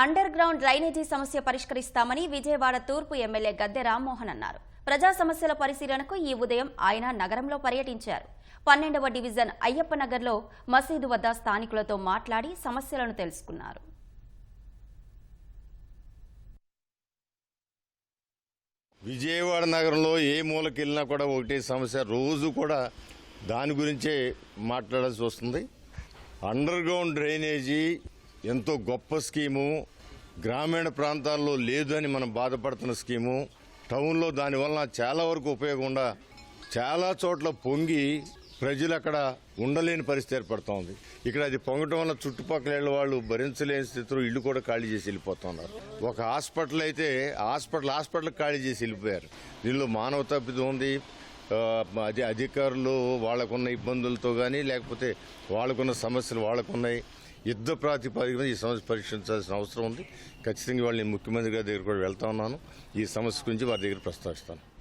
Under ground drainage సమస్య పరిష్కరిస్తామని విజయవాడ తూర్పు ఎమ్మెల్యే గద్దె రామ్మోహన్ అన్నారు. ప్రజా సమస్యల పరిశీలనకు ఈ ఉదయం ఆయన నగరంలో పర్యటించారు. పన్నెండవ డివిజన్ అయ్యప్ప నగర్లో మసీదు వద్ద స్థానికులతో మాట్లాడి సమస్యలను తెలుసుకున్నారు. విజయవాడ నగరంలో ఏ మూలకి వెళ్ళినా కూడా ఒకటే సమస్య. రోజు కూడా దాని గురించే మాట్లాడాల్సి వస్తుంది. అండర్ గ్రౌండ్ డ్రైనేజీ ఎంతో గొప్ప స్కీము. గ్రామీణ ప్రాంతాల్లో లేదు అని మనం బాధపడుతున్న స్కీము. టౌన్లో దానివల్ల చాలా వరకు ఉపయోగకుండా చాలా చోట్ల పొంగి ప్రజలు అక్కడ ఉండలేని పరిస్థితి ఏర్పడుతోంది ఇక్కడ అది పొంగటం వల్ల చుట్టుపక్కల ఇళ్ళ వాళ్ళు భరించలేని స్థితిలో ఇల్లు కూడా ఖాళీ చేసి వెళ్ళిపోతున్నారు. ఒక హాస్పిటల్ అయితే హాస్పిటల్ హాస్పిటల్ ఖాళీ చేసి వెళ్ళిపోయారు. దీనిలో మానవ తప్పిదం ఉంది. అది అధికారులు వాళ్ళకున్న ఇబ్బందులతో కానీ లేకపోతే వాళ్ళకున్న సమస్యలు వాళ్ళకున్నాయి. యుద్ధ ప్రాతిపదికన ఈ సమస్య పరీక్షించాల్సిన అవసరం ఉంది. ఖచ్చితంగా వాళ్ళు నేను ముఖ్యమంత్రి గారి దగ్గర కూడా వెళ్తా ఉన్నాను. ఈ సమస్య గురించి వారి దగ్గర ప్రస్తావిస్తాను.